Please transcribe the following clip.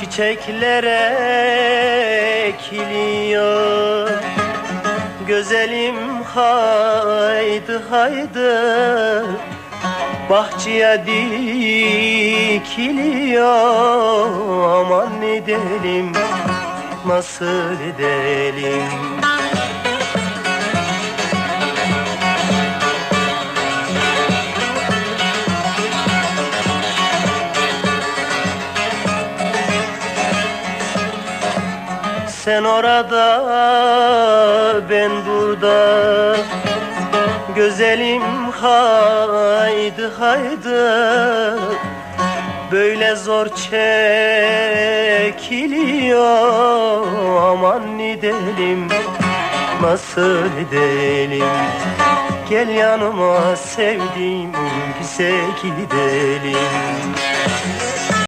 Çiçekler ekiliyor. Güzelim haydi haydi. Bahçeye dikiliyor. Aman edelim nasıl edelim Sen orada ben burada. Güzelim haydi haydi. Böyle zor çekiliyor. Aman edelim nasıl edelim? Gel yanıma sevdiğim bize gidelim